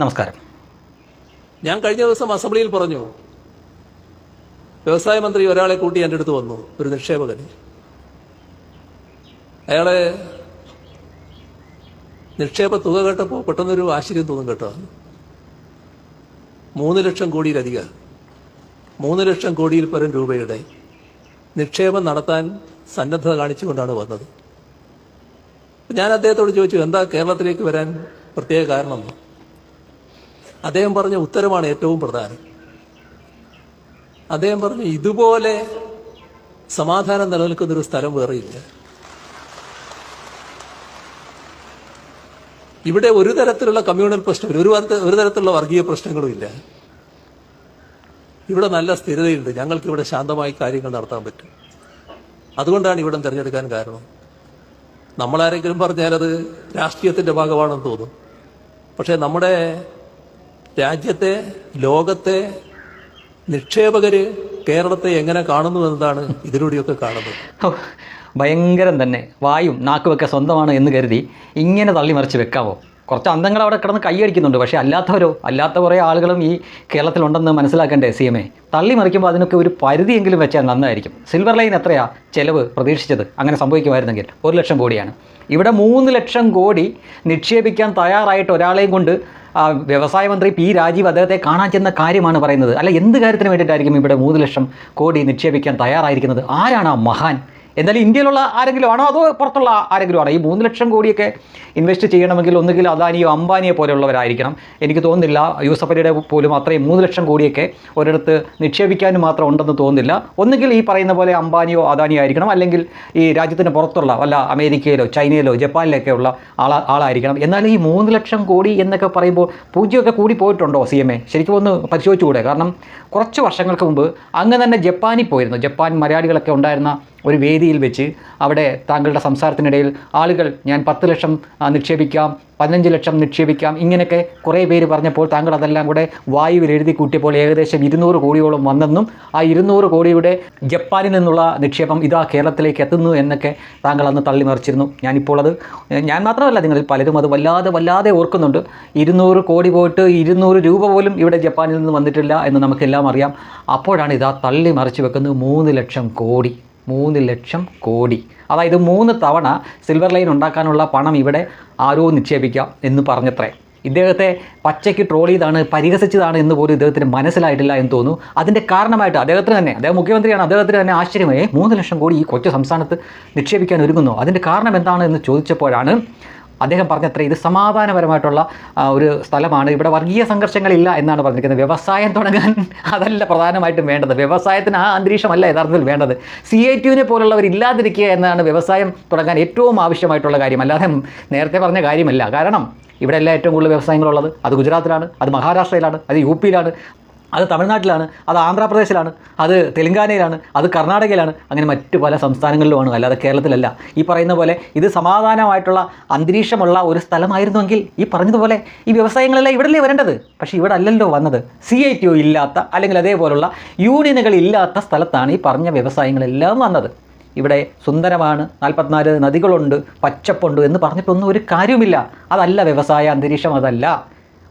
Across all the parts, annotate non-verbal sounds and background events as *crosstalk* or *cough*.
നമസ്കാരം. ഞാൻ കഴിഞ്ഞ ദിവസം അസംബ്ലിയിൽ പറഞ്ഞു വ്യവസായ മന്ത്രി ഒരാളെ കൂട്ടി എന്റെ അടുത്ത് വന്നു ഒരു നിക്ഷേപകൻ അയാളെ നിക്ഷേപ തുക കേട്ടപ്പോൾ പെട്ടെന്നൊരു ആശ്ചര്യം തോന്നും കേട്ടോ. മൂന്ന് ലക്ഷം കോടിയിലധികം മൂന്ന് ലക്ഷം കോടിയിൽ പരം രൂപയുടെ നിക്ഷേപം നടത്താൻ സന്നദ്ധത കാണിച്ചുകൊണ്ടാണ് വന്നത്. ഞാൻ അദ്ദേഹത്തോട് ചോദിച്ചു എന്താ കേരളത്തിലേക്ക് വരാൻ പ്രത്യേക കാരണം. അദ്ദേഹം പറഞ്ഞ ഉത്തരമാണ് ഏറ്റവും പ്രധാനം. അദ്ദേഹം പറഞ്ഞു ഇതുപോലെ സമാധാനം നിലനിൽക്കുന്ന ഒരു സ്ഥലം വേറെയില്ല ഇവിടെ ഒരു തരത്തിലുള്ള കമ്മ്യൂണൽ പ്രശ്നം ഒരു ഒരു തരത്തിലുള്ള വർഗീയ പ്രശ്നങ്ങളും ഇല്ല. ഇവിടെ നല്ല സ്ഥിരതയുണ്ട്. ഞങ്ങൾക്ക് ഇവിടെ ശാന്തമായി കാര്യങ്ങൾ നടത്താൻ പറ്റും. അതുകൊണ്ടാണ് ഇവിടം തിരഞ്ഞെടുക്കാൻ കാരണം. നമ്മളാരെങ്കിലും പറഞ്ഞാൽ അത് രാഷ്ട്രീയത്തിന്റെ ഭാഗമാണെന്ന് തോന്നും. പക്ഷേ നമ്മുടെ രാജ്യത്തെ ലോകത്തെ നിക്ഷേപകര് കേരളത്തെ എങ്ങനെ കാണുന്നു എന്നതാണ് ഇതിലൂടെയൊക്കെ കാണുന്നത്. ഭയങ്കരം തന്നെ. വായും നാക്കുമൊക്കെ സ്വന്തമാണ് എന്ന് കരുതി ഇങ്ങനെ തള്ളിമറിച്ച് വെക്കാവോ? കുറച്ച് അന്തങ്ങൾ അവിടെ കിടന്ന് കൈയടിക്കുന്നുണ്ട്. പക്ഷേ അല്ലാത്തവരോ? അല്ലാത്ത കുറേ ആളുകളും ഈ കേരളത്തിലുണ്ടെന്ന് മനസ്സിലാക്കേണ്ടേ സി എം എ? തള്ളിമറിക്കുമ്പോൾ അതിനൊക്കെ ഒരു പരിധിയെങ്കിലും വെച്ചാൽ നന്നായിരിക്കും. സിൽവർ ലൈൻ എത്രയാ ചെലവ് പ്രതീക്ഷിച്ചത്? അങ്ങനെ സംഭവിക്കുമായിരുന്നെങ്കിൽ ഒരു ലക്ഷം കോടിയാണ്. ഇവിടെ മൂന്ന് ലക്ഷം കോടി നിക്ഷേപിക്കാൻ തയ്യാറായിട്ട് ഒരാളെയും കൊണ്ട് വ്യവസായ മന്ത്രി പി രാജീവ് അദ്ദേഹത്തെ കാണാൻ ചെന്ന കാര്യമാണ് പറയുന്നത്. അല്ല എന്ത് കാര്യത്തിന് വേണ്ടിയിട്ടായിരിക്കും ഇവിടെ മൂന്ന് ലക്ഷം കോടി നിക്ഷേപിക്കാൻ തയ്യാറായിരിക്കുന്നത്? ആരാണ് ആ മഹാൻ? എന്തായാലും ഇന്ത്യയിലുള്ള ആരെങ്കിലും ആണോ അതോ പുറത്തുള്ള ആരെങ്കിലും ആണോ? ഈ മൂന്ന് ലക്ഷം കോടിയൊക്കെ ഇൻവെസ്റ്റ് ചെയ്യണമെങ്കിൽ ഒന്നുകിൽ അദാനിയോ അംബാനിയോ പോലെയുള്ളവരായിരിക്കണം. എനിക്ക് തോന്നുന്നില്ല യൂസഫ് അലിയുടെ പോലും അത്രയും മൂന്ന് ലക്ഷം കോടിയൊക്കെ ഒരിടത്ത് നിക്ഷേപിക്കാനും മാത്രം ഉണ്ടെന്ന് തോന്നുന്നില്ല. ഒന്നുകിൽ ഈ പറയുന്ന പോലെ അംബാനിയോ അദാനിയോ ആയിരിക്കണം. അല്ലെങ്കിൽ ഈ രാജ്യത്തിന് പുറത്തുള്ള വല്ല അമേരിക്കയിലോ ചൈനയിലോ ജപ്പാനിലൊക്കെ ഉള്ള ആളാ ആളായിരിക്കണം. എന്നാൽ ഈ മൂന്ന് ലക്ഷം കോടി എന്നൊക്കെ പറയുമ്പോൾ പൂജ്യമൊക്കെ കൂടി പോയിട്ടുണ്ടോ സി എം എ? ശരിക്കും ഒന്ന് പരിശോധിച്ചുകൂടെ? കാരണം കുറച്ച് വർഷങ്ങൾക്ക് മുമ്പ് അങ്ങ് തന്നെ ജപ്പാനിൽ പോയിരുന്നു. ജപ്പാൻ മലയാളികളൊക്കെ ഉണ്ടായിരുന്ന ഒരു വേദിയിൽ വെച്ച് അവിടെ താങ്കളുടെ സംസാരത്തിനിടയിൽ ആളുകൾ ഞാൻ പത്ത് ലക്ഷം നിക്ഷേപിക്കാം പതിനഞ്ച് ലക്ഷം നിക്ഷേപിക്കാം ഇങ്ങനെയൊക്കെ കുറേ പേര് പറഞ്ഞപ്പോൾ താങ്കൾ അതെല്ലാം കൂടെ വായുവിൽ എഴുതി കൂട്ടിയപ്പോൾ ഏകദേശം ഇരുന്നൂറ് കോടിയോളം വന്നെന്നും ആ ഇരുന്നൂറ് കോടിയുടെ ജപ്പാനിൽ നിന്നുള്ള നിക്ഷേപം ഇതാ കേരളത്തിലേക്ക് എത്തുന്നു എന്നൊക്കെ താങ്കൾ അന്ന് തള്ളിമറിച്ചിരുന്നു ഞാനിപ്പോൾ അത് ഞാൻ മാത്രമല്ല നിങ്ങളിൽ പലരും അത് വല്ലാതെ വല്ലാതെ ഓർക്കുന്നുണ്ട്. ഇരുന്നൂറ് കോടി പോയിട്ട് ഇരുന്നൂറ് രൂപ പോലും ഇവിടെ ജപ്പാനിൽ നിന്ന് വന്നിട്ടില്ല എന്ന് നമുക്കെല്ലാം അറിയാം. അപ്പോഴാണ് ഇതാ തള്ളി മറിച്ച് വെക്കുന്നത് മൂന്ന് ലക്ഷം കോടി. മൂന്ന് ലക്ഷം കോടി. അതായത് മൂന്ന് തവണ സിൽവർ ലൈൻ ഉണ്ടാക്കാനുള്ള പണം ഇവിടെ ആരോ നിക്ഷേപിക്കാം എന്ന് പറഞ്ഞത്രേ. ഇദ്ദേഹത്തെ പച്ചയ്ക്ക് ട്രോൾ ചെയ്താണ് പരിഹസിച്ചതാണ് എന്ന് പോലും ഇദ്ദേഹത്തിന് മനസ്സിലായിട്ടില്ല എന്ന് തോന്നുന്നു. അതിന്റെ കാരണമായിട്ട് അദ്ദേഹത്തിന് തന്നെ അദ്ദേഹം മുഖ്യമന്ത്രിയാണ് അദ്ദേഹത്തിന് തന്നെ ആശ്ചര്യമായി. മൂന്ന് ലക്ഷം കോടി ഈ കൊച്ചു സംസ്ഥാനത്ത് നിക്ഷേപിക്കാൻ ഒരുങ്ങുന്നു. അതിന്റെ കാരണം എന്താണ് എന്ന് ചോദിച്ചപ്പോഴാണ് അദ്ദേഹം പറഞ്ഞത്ര ഇത് സമാധാനപരമായിട്ടുള്ള ഒരു സ്ഥലമാണ്. ഇവിടെ വർഗീയ സംഘർഷങ്ങളില്ല എന്നാണ് പറഞ്ഞിരിക്കുന്നത്. വ്യവസായം തുടങ്ങാൻ അതല്ല പ്രധാനമായിട്ടും വേണ്ടത്. വ്യവസായത്തിന് ആ അന്തരീക്ഷമല്ല യഥാർത്ഥത്തിൽ വേണ്ടത്. സി ഐ ടിയുവിനെ പോലുള്ളവർ ഇല്ലാതിരിക്കുക എന്നതാണ് വ്യവസായം തുടങ്ങാൻ ഏറ്റവും ആവശ്യമായിട്ടുള്ള കാര്യം. അല്ലാതെ നേരത്തെ പറഞ്ഞ കാര്യമല്ല. കാരണം ഇവിടെയല്ല ഏറ്റവും കൂടുതൽ വ്യവസായങ്ങളുള്ളത്. അത് ഗുജറാത്തിലാണ് അത് മഹാരാഷ്ട്രയിലാണ് അത് യു പിയിലാണ്. അത് തമിഴ്നാട്ടിലാണ് അത് ആന്ധ്രാപ്രദേശിലാണ് അത് തെലങ്കാനയിലാണ് അത് കർണാടകയിലാണ് അങ്ങനെ മറ്റു പല സംസ്ഥാനങ്ങളിലുമാണ് അല്ലാതെ കേരളത്തിലല്ല. ഈ പറയുന്ന പോലെ ഇത് സമാധാനമായിട്ടുള്ള അന്തരീക്ഷമുള്ള ഒരു സ്ഥലമായിരുന്നുവെങ്കിൽ ഈ പറഞ്ഞതുപോലെ ഈ വ്യവസായങ്ങളെല്ലാം ഇവിടല്ലേ വരേണ്ടത്? പക്ഷേ ഇവിടെ അല്ലല്ലോ വന്നത്. സി ഐ ടി ഒ ഇല്ലാത്ത അല്ലെങ്കിൽ അതേപോലുള്ള യൂണിയനുകൾ ഇല്ലാത്ത സ്ഥലത്താണ് ഈ പറഞ്ഞ വ്യവസായങ്ങളെല്ലാം വന്നത്. ഇവിടെ സുന്ദരമാണ് നാൽപ്പത്തിനാല് നദികളുണ്ട് പച്ചപ്പുണ്ട് എന്ന് പറഞ്ഞിട്ടൊന്നും ഒരു കാര്യവുമില്ല. അതല്ല വ്യവസായ അന്തരീക്ഷം അതല്ല.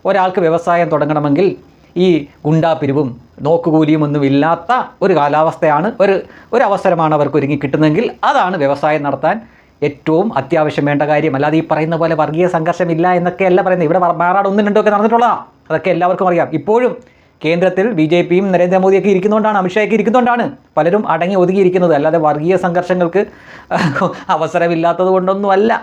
ഒരാൾക്ക് വ്യവസായം തുടങ്ങണമെങ്കിൽ ഈ ഗുണ്ടാപിരിവും നോക്കുകൂലിയും ഒന്നും ഇല്ലാത്ത ഒരു കാലാവസ്ഥയാണ് ഒരു ഒരു അവസരമാണ് അവർക്ക് ഒരുങ്ങി കിട്ടുന്നതെങ്കിൽ അതാണ് വ്യവസായം നടത്താൻ ഏറ്റവും അത്യാവശ്യം വേണ്ട കാര്യം. അല്ലാതെ ഈ പറയുന്ന പോലെ വർഗീയ സംഘർഷമില്ല എന്നൊക്കെയല്ല പറയുന്നത്. ഇവിടെ മാറാട് ഒന്നും രണ്ടും ഒക്കെ നടന്നിട്ടുള്ളതാണ് അതൊക്കെ എല്ലാവർക്കും അറിയാം. ഇപ്പോഴും കേന്ദ്രത്തിൽ ബി ജെ പിയും നരേന്ദ്രമോദിയൊക്കെ ഇരിക്കുന്നതുകൊണ്ടാണ് അമിത്ഷായൊക്കെ ഇരിക്കുന്നതുകൊണ്ടാണ് പലരും അടങ്ങി ഒതുങ്ങിയിരിക്കുന്നത്. അല്ലാതെ വർഗീയ സംഘർഷങ്ങൾക്ക് *laughs* അവസരമില്ലാത്തത് കൊണ്ടൊന്നുമല്ല.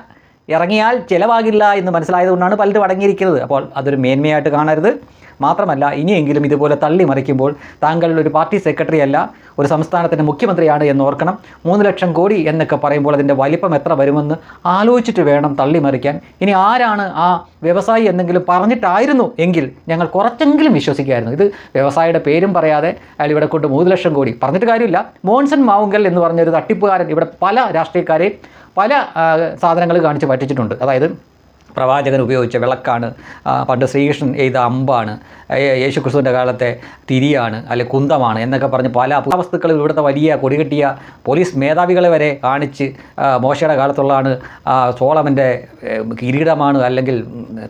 ഇറങ്ങിയാൽ ചിലവാകില്ല എന്ന് മനസ്സിലായതുകൊണ്ടാണ് പലരും അടങ്ങിയിരിക്കുന്നത്. അപ്പോൾ അതൊരു മേന്മയായിട്ട് കാണരുത്. മാത്രമല്ല ഇനിയെങ്കിലും ഇതുപോലെ തള്ളി മറിക്കുമ്പോൾ താങ്കൾ ഒരു പാർട്ടി സെക്രട്ടറി അല്ല ഒരു സംസ്ഥാനത്തിന്റെ മുഖ്യമന്ത്രിയാണ് എന്ന് ഓർക്കണം. മൂന്ന് ലക്ഷം കോടി എന്നൊക്കെ പറയുമ്പോൾ അതിന്റെ വലിപ്പം എത്ര വരുമെന്ന് ആലോചിച്ചിട്ട് വേണം തള്ളി മറിക്കാൻ. ഇനി ആരാണ് ആ വ്യവസായി എന്തെങ്കിലും പറഞ്ഞിട്ടായിരുന്നു എങ്കിൽ ഞങ്ങൾ കുറച്ചെങ്കിലും വിശ്വസിക്കുമായിരുന്നു. ഇത് വ്യവസായിയുടെ പേരും പറയാതെ അയാൾ ഇവിടെ കൊണ്ട് മൂന്ന് ലക്ഷം കോടി. പറഞ്ഞിട്ട് കാര്യമില്ല. മോൺസൺ മാവുങ്കൽ എന്ന് പറഞ്ഞൊരു തട്ടിപ്പുകാരൻ ഇവിടെ പല രാഷ്ട്രീയക്കാരെയും പല സാധനങ്ങൾ കാണിച്ച് പറ്റിച്ചിട്ടുണ്ട്. അതായത് പ്രവാചകൻ ഉപയോഗിച്ച വിളക്കാണ്. പണ്ട് ശ്രീകൃഷ്ണൻ എഴുത അമ്പാണ്. യേശുക്രിസ്തുവിന്റെ കാലത്തെ തിരിയാണ് അല്ലെ കുന്തമാണ് എന്നൊക്കെ പറഞ്ഞ് പല പുരാവസ്തുക്കളും ഇവിടുത്തെ വലിയ കൊടികെട്ടിയ പോലീസ് മേധാവികളെ വരെ കാണിച്ച് മോശയുടെ കാലത്തുള്ളതാണ് സോളമന്റെ കിരീടമാണ് അല്ലെങ്കിൽ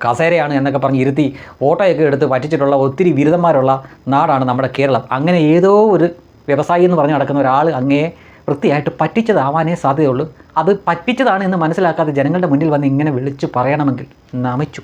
കസേരയാണ് എന്നൊക്കെ പറഞ്ഞ് ഇരുത്തി ഫോട്ടോയൊക്കെ എടുത്ത് പറ്റിച്ചിട്ടുള്ള ഒത്തിരി ബിരുദന്മാരുള്ള നാടാണ് നമ്മുടെ കേരളം. അങ്ങനെ ഏതോ ഒരു വ്യവസായി എന്ന് പറഞ്ഞ് നടക്കുന്ന ഒരാൾ അങ്ങേ വൃത്തിയായിട്ട് പറ്റിച്ചതാവാനേ സാധ്യതയുള്ളൂ. അത് പറ്റിച്ചതാണ് എന്ന് മനസ്സിലാക്കാതെ ജനങ്ങളുടെ മുന്നിൽ വന്ന് ഇങ്ങനെ വിളിച്ചു പറയണമെങ്കിൽ നമിച്ചു.